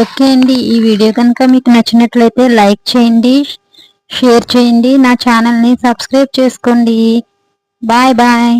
Okay అండి. ఈ video కనుక మీకు నచ్చినట్లయితే లైక్ చేయండి షేర్ చేయండి నా ఛానల్ని సబ్స్క్రైబ్ చేసుకోండి. Bye bye.